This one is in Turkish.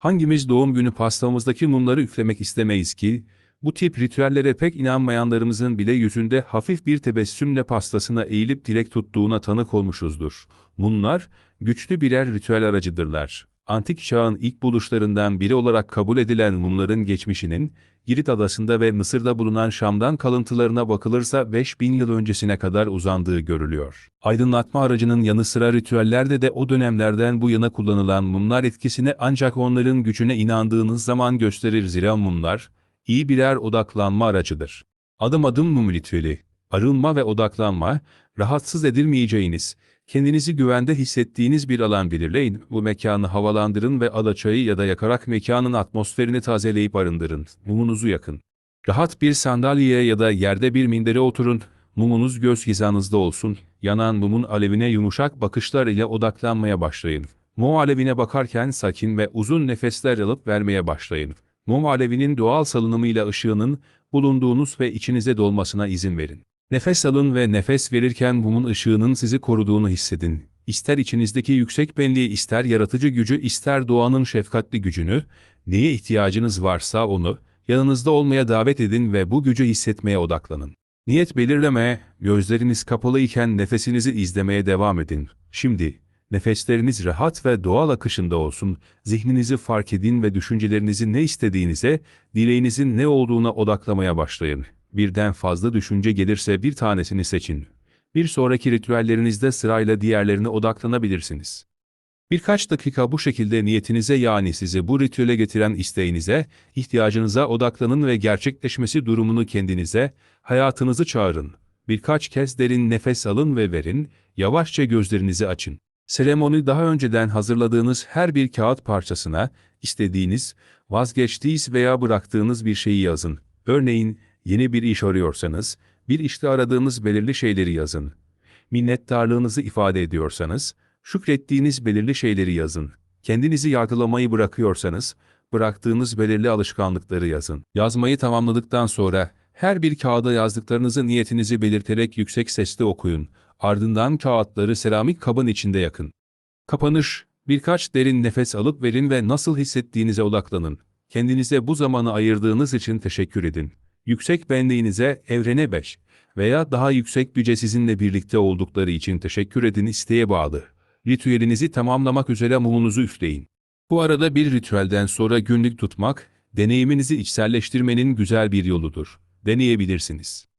Hangimiz doğum günü pastamızdaki mumları üflemek istemeyiz ki, bu tip ritüellere pek inanmayanlarımızın bile yüzünde hafif bir tebessümle pastasına eğilip dilek tuttuğuna tanık olmuşuzdur. Mumlar, güçlü birer ritüel aracıdırlar. Antik çağın ilk buluşlarından biri olarak kabul edilen mumların geçmişinin, Girit adasında ve Mısır'da bulunan Şam'dan kalıntılarına bakılırsa 5000 yıl öncesine kadar uzandığı görülüyor. Aydınlatma aracının yanı sıra ritüellerde de o dönemlerden bu yana kullanılan mumlar etkisini ancak onların gücüne inandığınız zaman gösterir zira mumlar, iyi birer odaklanma aracıdır. Adım adım mum ritüeli, arınma ve odaklanma, rahatsız edilmeyeceğiniz, kendinizi güvende hissettiğiniz bir alan belirleyin. Bu mekanı havalandırın ve adaçayı ya da yakarak mekanın atmosferini tazeleyip arındırın. Mumunuzu yakın. Rahat bir sandalyeye ya da yerde bir mindere oturun. Mumunuz göz hizanızda olsun. Yanan mumun alevine yumuşak bakışlar ile odaklanmaya başlayın. Mum alevine bakarken sakin ve uzun nefesler alıp vermeye başlayın. Mum alevinin doğal salınımıyla ışığının bulunduğunuz ve içinize dolmasına izin verin. Nefes alın ve nefes verirken mumun ışığının sizi koruduğunu hissedin. İster içinizdeki yüksek benliği, ister yaratıcı gücü, ister doğanın şefkatli gücünü, neye ihtiyacınız varsa onu, yanınızda olmaya davet edin ve bu gücü hissetmeye odaklanın. Niyet belirleme, gözleriniz kapalı iken nefesinizi izlemeye devam edin. Şimdi, nefesleriniz rahat ve doğal akışında olsun, zihninizi fark edin ve düşüncelerinizi ne istediğinize, dileğinizin ne olduğuna odaklamaya başlayın. Birden fazla düşünce gelirse bir tanesini seçin. Bir sonraki ritüellerinizde sırayla diğerlerine odaklanabilirsiniz. Birkaç dakika bu şekilde niyetinize yani sizi bu ritüele getiren isteğinize, ihtiyacınıza odaklanın ve gerçekleşmesi durumunu kendinize, hayatınızı çağırın. Birkaç kez derin nefes alın ve verin, yavaşça gözlerinizi açın. Seremoni daha önceden hazırladığınız her bir kağıt parçasına, istediğiniz, vazgeçtiğiniz veya bıraktığınız bir şeyi yazın. Örneğin, yeni bir iş arıyorsanız, bir işte aradığınız belirli şeyleri yazın. Minnettarlığınızı ifade ediyorsanız, şükrettiğiniz belirli şeyleri yazın. Kendinizi yargılamayı bırakıyorsanız, bıraktığınız belirli alışkanlıkları yazın. Yazmayı tamamladıktan sonra, her bir kağıda yazdıklarınızı niyetinizi belirterek yüksek sesle okuyun. Ardından kağıtları seramik kabın içinde yakın. Kapanış, birkaç derin nefes alıp verin ve nasıl hissettiğinize odaklanın. Kendinize bu zamanı ayırdığınız için teşekkür edin. Yüksek benliğinize, evrene 5 veya daha yüksek güce sizinle birlikte oldukları için teşekkür edin isteğe bağlı. Ritüelinizi tamamlamak üzere mumunuzu üfleyin. Bu arada bir ritüelden sonra günlük tutmak, deneyiminizi içselleştirmenin güzel bir yoludur. Deneyebilirsiniz.